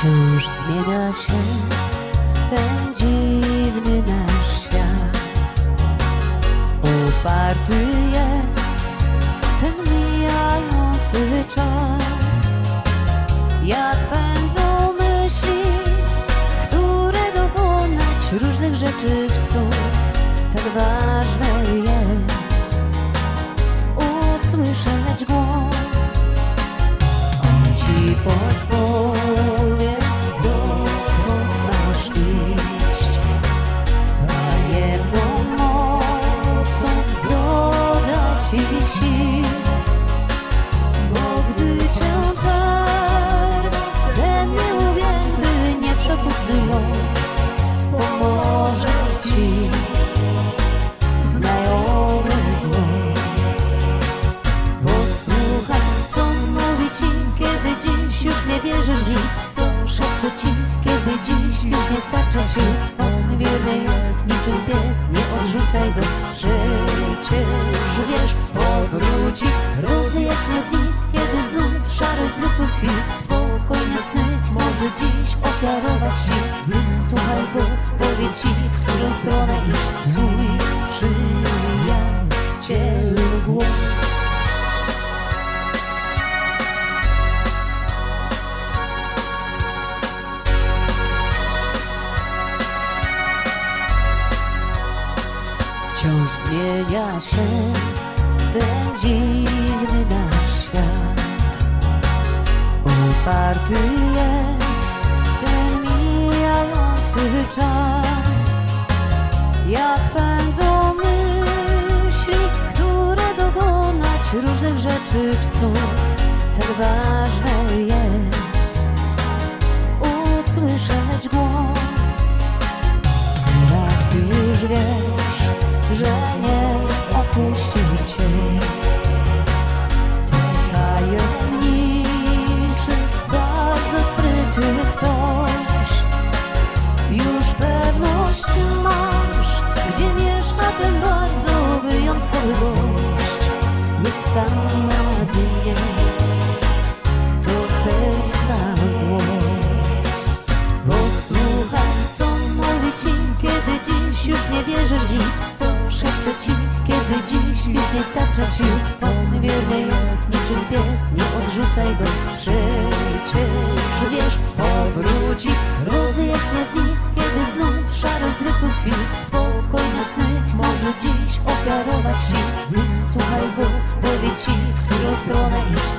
zmienia się ten dziwny nasz świat. Uparty jest ten mijający czas. Jak pędzą myśli, które dokonać różnych rzeczy chcą, tak ważne jest usłyszeć głos. Wierzysz nic. Co szepcze ci, kiedy dziś już nie starcza sił pies, nie odrzucaj go. Przecież wiesz, powróci Rozjaśnia dni, kiedy znów szarość zwykłych chwil. Spokojne sny może dziś ofiarować ci. Słuchaj go, powie ci, w którą stronę iść. Twój przyjaciel zmienia się ten dziwny nasz świat. Uparty jest ten mijający czas. Jak pędzą myśli, które dokonać różnych rzeczy chcą, tak ważne jest usłyszeć głos. Teraz już wiesz, że nie opuści cię. To tajemniczy, bardzo sprytny ktoś. Już pewność masz, gdzie mieszka ten bardzo wyjątkowy gość. Jest sam na dnie, to serca głos. Posłuchaj, co mówi kiedy dziś już nie wierzysz nic Co szepcze ci, kiedy dziś już nie starcza sił On wierny jest niczym pies, nie odrzucaj go. Przecież wiesz, powróci. Rozjaśnia dni, kiedy znów szarość zwykłych chwil. Spokojne sny może dziś ofiarować ci. Słuchaj go, powie ci, w którą stronę iść